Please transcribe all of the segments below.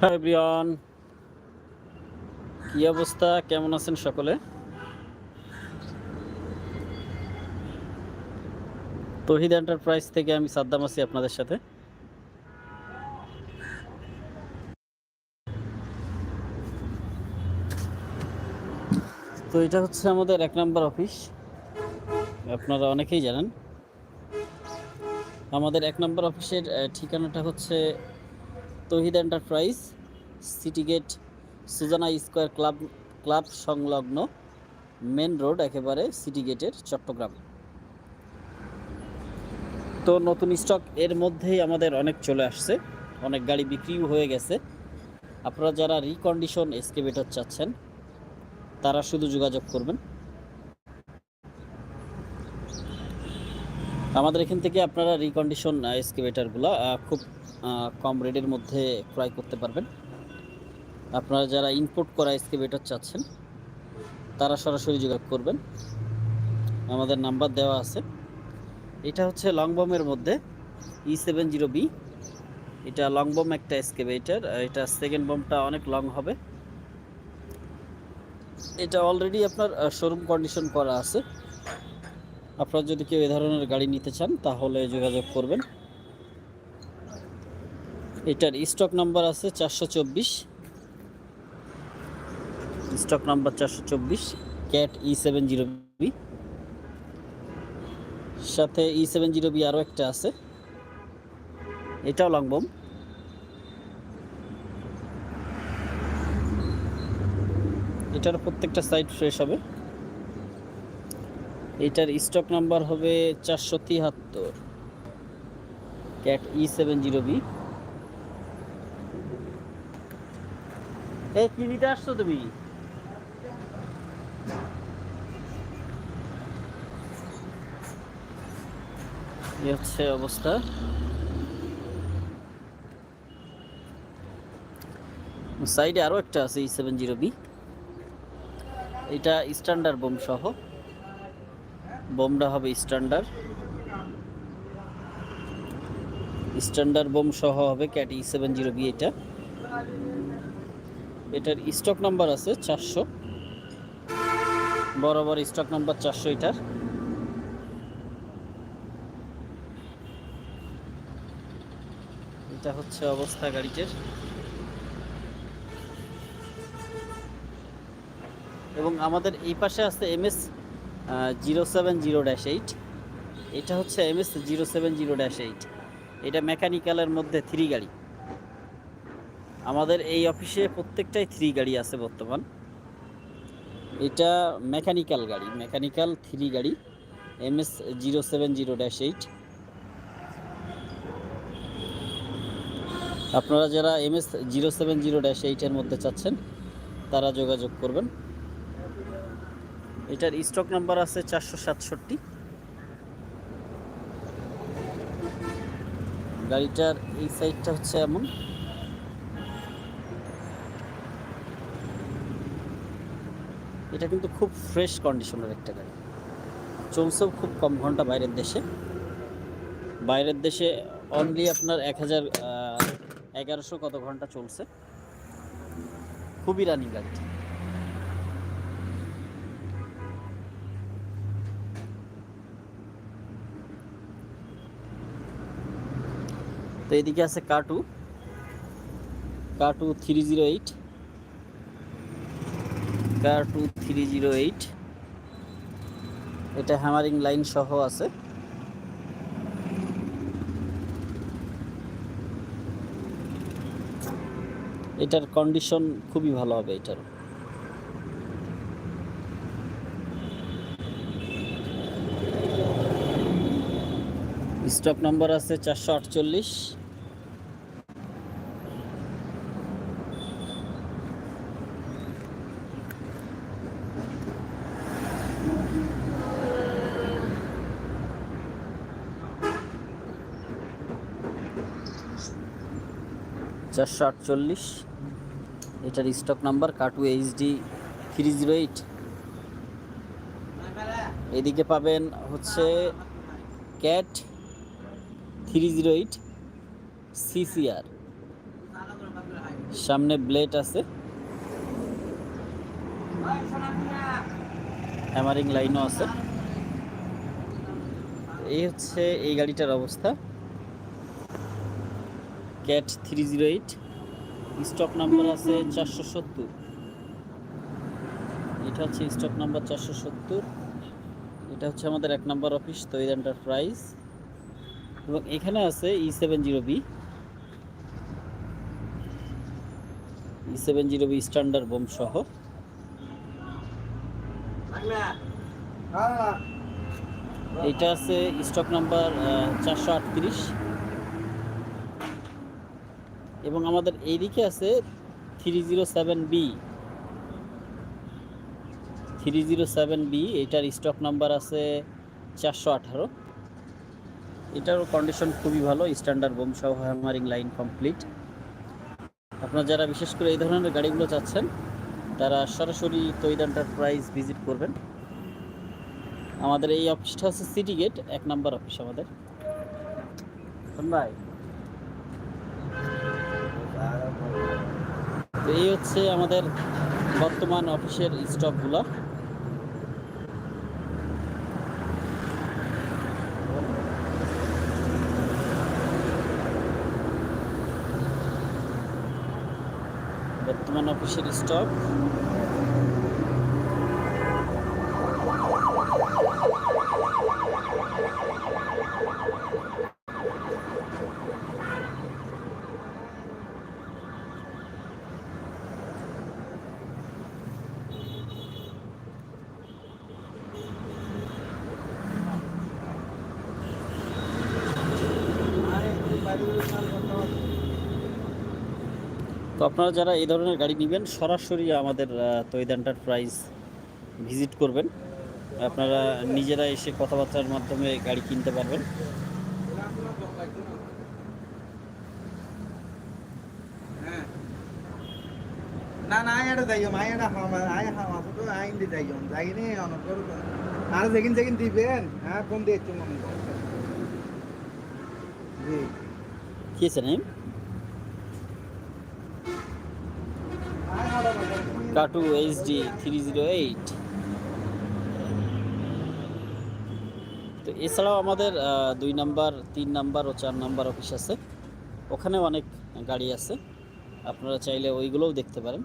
হ্যাঁ এভরিওয়ান, কি অবস্থা? কেমন আছেন সকলে? তহিদ এন্টারপ্রাইজ থেকে আমি সাদ্দাম আছি আপনাদের সাথে। তো এটা হচ্ছে আমাদের এক নম্বর অফিস। আপনারা অনেকেই জানেন। আমাদের এক নম্বর অফিসের ঠিকানাটা হচ্ছে Tahid enterprise city gate Sujana square club club সংলগ্ন মেন রোড একেবারে সিটি গেটের চট্টগ্রাম। তো নতুন স্টক এর মধ্যেই আমাদের অনেক চলে আসছে, অনেক গাড়ি বিক্রিও হয়ে গেছে। আপনারা যারা রিকন্ডিশন এসকেভেটর চাচ্ছেন, তারা শুধু যোগাযোগ করবেন। আমাদের এখান থেকে আপনারা রিকন্ডিশন এসকেভেটারগুলো খুব কম রেটের মধ্যে ক্রয় করতে পারবেন। আপনারা যারা ইম্পোর্ট করা এসকেভেটর চাচ্ছেন, তারা সরাসরি যোগাযোগ করবেন। আমাদের নাম্বার দেওয়া আছে। এটা হচ্ছে লং বমের মধ্যে ই সেভেন জিরো বি এটা লং বম একটা এসকেভেটার এটা সেকেন্ড বমটা অনেক লং হবে। এটা অলরেডি আপনার শোরুম কন্ডিশন করা আছে। আপনারা যদি কেউ এ ধরনের গাড়ি নিতে চান, তাহলে যোগাযোগ করবেন। এটার স্টক নাম্বার আছে চারশো চব্বিশ। স্টক নাম্বার চারশো চব্বিশ CAT E seven zero B সাথে ই সেভেন জিরো বি আরও একটা আছে। এটাও লংবম এটার প্রত্যেকটা সাইড ফ্রেশ হবে। এটার স্টক নাম্বার হবে চারশো তিয়াত্তর CAT E seven zero B এই, কি নিতে আসছো তুমি? হচ্ছে অবস্থা। সাইডে আরও একটা আছে ই সেভেন জিরো বি এটা স্ট্যান্ডার্ড বোম সহ। বোমটা হবে স্ট্যান্ডার্ড স্ট্যান্ডার্ড বোম সহ হবে CAT E seven zero B এটা। এটার স্টক নাম্বার আছে চারশো। বরাবর স্টক নাম্বার চারশো এটার। এটা হচ্ছে অবস্থা গাড়িটির। এবং আমাদের এই পাশে আছে M S zero seven zero dash eight. এটা হচ্ছে M S zero seven zero dash eight. এটা মেকানিক্যালের মধ্যে থ্রি গাড়ি। আমাদের এই অফিসে প্রত্যেকটাই থ্রি গাড়ি আছে বর্তমান। এটা মেকানিক্যাল গাড়ি, মেকানিক্যাল থ্রি গাড়ি, M S zero seven zero dash eight. আপনারা যারা M S zero seven zero dash এইটের মধ্যে চাচ্ছেন, তারা যোগাযোগ করবেন। এটার স্টক নাম্বার আছে চারশো সাতষট্টি। গাড়িটার এই সাইডটা হচ্ছে এমন। এটা কিন্তু খুব ফ্রেশ কন্ডিশনের একটা গাড়ি। চলছেও খুব কম ঘণ্টা বাইরের দেশে। বাইরের দেশে অনলি আপনার এক হাজার এগারোশো কত ঘণ্টা চলছে। খুবই রানিং গাড়ি তো এদিকে আছে Kato. Kato three zero eight Kato three zero eight এটা হ্যামারিং লাইন সহ আছে। এটার কন্ডিশন খুবই ভালো হবে এটার। স্টক নাম্বার আছে চারশো আটচল্লিশ। চারশো আটচল্লিশ। এটার stock number Kato HD three zero eight এদিকে পাবেন হচ্ছে Cat three zero eight CCR সামনে ব্লেড আছে। হ্যামারিং লাইনও আছে। এই হচ্ছে এই গাড়িটার অবস্থা। CAT three zero eight stock number আছে চারশো সত্তর। এটা হচ্ছে স্টক নাম্বার চারশো সত্তর। এটা হচ্ছে আমাদের এক নাম্বার অফিস তৈরি এন্টারপ্রাইজ এবং এখানে আছে E seven zero B E seven zero B standard boom সহ। এটা আছে স্টক নাম্বার চারশো আটত্রিশ। এবং আমাদের এইদিকে আছে three zero seven B three zero seven B এটার স্টক নাম্বার আছে চারশো আঠারো। এটারও কন্ডিশন খুবই ভালো স্ট্যান্ডার্ড বোম সহ হ্যামারিং লাইন কমপ্লিট আপনারা যারা বিশেষ করে এই ধরনের গাড়িগুলো চাচ্ছেন, তারা সরাসরি তৈরি এন্টারপ্রাইজ ভিজিট করবেন। আমাদের এই অফিসটা হচ্ছে সিটি গেট এক নাম্বার অফিস আমাদের। ভাই তো এই হচ্ছে আমাদের বর্তমান অফিসের স্টকগুলো বর্তমান অফিসের স্টক তো আপনারা যারা এই ধরনের গাড়ি নেবেন সরাসরি আমাদের তৈদ এন্টারপ্রাইজ ভিজিট করবেন। আপনারা নিজেরা এসে কথাবার্তার মাধ্যমে গাড়ি কিনতে পারবেন। না না আয়াটা যাইও আয়াটা হামা আয় হামা তো আইন দি যাইও যাইনি অনেক আর যেদিন যেদিন দিবেন হ্যাঁ দিয়ে মনে কি আছে নেম আয় হাড়া Kato HD three zero eight তো এছাড়াও আমাদের দুই নাম্বার, তিন নাম্বার ও চার নাম্বার অফিস আছে। ওখানেও অনেক গাড়ি আছে। আপনারা চাইলে ওইগুলোও দেখতে পারেন।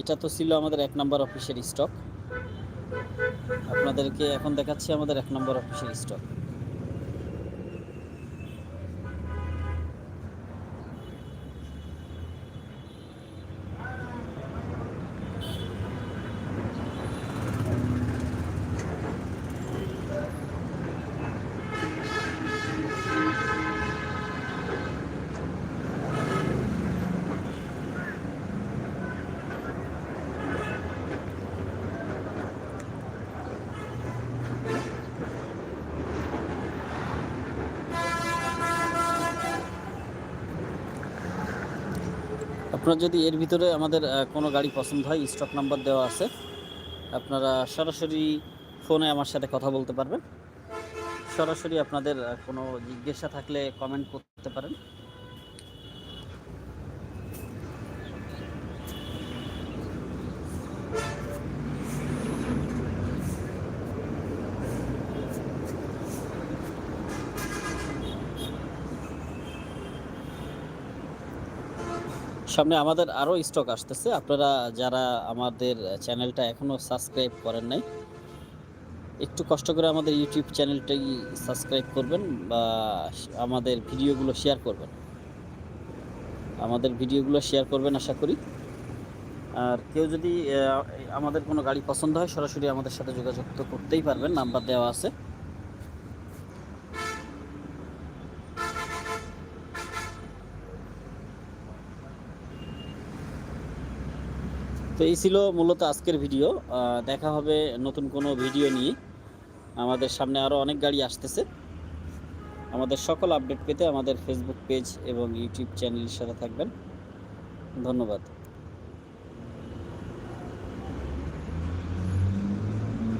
এটা তো ছিল আমাদের এক নাম্বার অফিসের স্টক আপনাদেরকে এখন দেখাচ্ছি আমাদের এক নম্বর অফিসের স্টক আপনার যদি এর ভিতরে আমাদের কোনো গাড়ি পছন্দ হয় স্টক নাম্বার দেওয়া আছে, আপনারা সরাসরি ফোনে আমার সাথে কথা বলতে পারবেন। সরাসরি আপনাদের কোনো জিজ্ঞাসা থাকলে কমেন্ট করতে পারেন। সামনে আমাদের আরও স্টক আসতেছে। আপনারা যারা আমাদের চ্যানেলটা এখনও সাবস্ক্রাইব করেন নাই, একটু কষ্ট করে আমাদের ইউটিউব চ্যানেলটাই সাবস্ক্রাইব করবেন বা আমাদের ভিডিওগুলো শেয়ার করবেন। আমাদের ভিডিওগুলো শেয়ার করবেন আশা করি। আর কেউ যদি আমাদের কোনো গাড়ি পছন্দ হয়, সরাসরি আমাদের সাথে যোগাযোগ তো করতেই পারবেন, নাম্বার দেওয়া আছে। তো এই ছিল মূলত আজকের ভিডিও। দেখা হবে নতুন কোনো ভিডিও নিয়ে। আমাদের সামনে আরও অনেক গাড়ি আসতেছে। আমাদের সকল আপডেট পেতে আমাদের ফেসবুক পেজ এবং ইউটিউব চ্যানেলের সাথে থাকবেন। ধন্যবাদ।